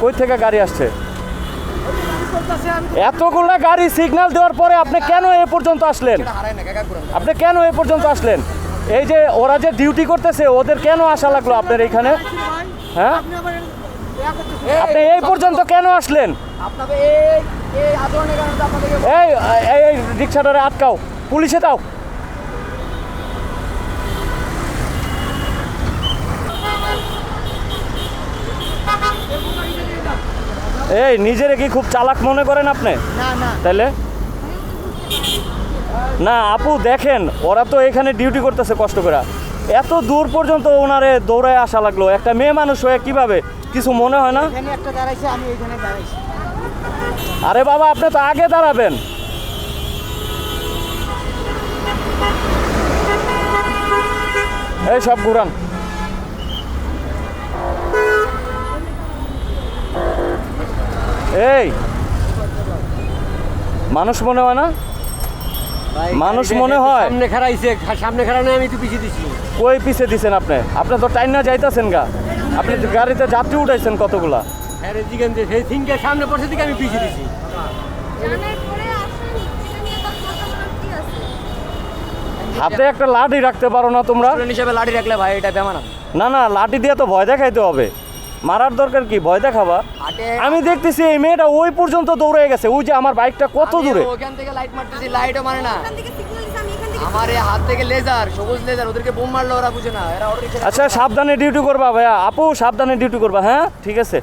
কই থেকে গাড়ি আসছে? এতগুলো গাড়ি সিগন্যাল দেওয়ার পরে আপনি কেন এ পর্যন্ত আসলেন? আপনি কেন এ পর্যন্ত আসলেন? এই যে ওরা যে ডিউটি করতেছে ওদের কেন আসা লাগল আপনার এইখানে হ্যাঁ? আপনি এই পর্যন্ত কেন আসলেন? এই এই রিক্সাটারে আটকাও। পুলিশে দাও। এই নিজেরে কি খুব চালাক মনে করেন আপনি? না না। তাইলে? না আপু দেখেন ওরা তো এখানে ডিউটি করতেছে কষ্ট করে। এত দূর পর্যন্ত ওনারে দৌড়ায় আসা লাগল। একটা মেয়ে মানুষ হয়ে কীভাবে? কিছু মনে হয় না? আরে বাবা আপনি তো আগে দাঁড়াবেন। এই সব ঘুরান। এই। মানুষ মনে হয় না? মানুষ মনে হয়? সামনে খারাইছে সামনে খারানো আমি তো পিছিয়ে দিছি। কই পিছে দিছেন আপনি? আপনি তো টাইম না যাইতাছেন গা। আপনি তো গাড়িতে যাত্রী উঠাইছেন কতগুলা? হ্যাঁ রে জিগান যে সেই সিংকে সামনে পড়ছে দিকে আমি পিছিয়ে দিছি। হাতে একটা লাঠি রাখতে পারো না তোমরা। হিসেবে লাঠি রাখলে ভাই এটা বেমানা না না লাঠি দিয়ে তো ভয় দেখাইতে হবে। মারার দরকার কি? ভয় দেখাবা? আমি দেখতেছি এই মেয়েটা ওই পর্যন্ত দৌড়ে গেছে। ওই যে আমার বাইকটা কত দূরে? ওখান থেকে লাইট মারতেছি লাইটও মানে না। এখান থেকে সিগন্যাল দিছে আমি এখান থেকে আমার এই হাত থেকে লেজার সবুজ লেজার ওদেরকে বোম মারলো ওরা বুঝে না এরা আচ্ছা সাবধানে ডিউটি করবা ভাইয়া। আপু সাবধানে ডিউটি করবা হ্যাঁ? ঠিক আছে।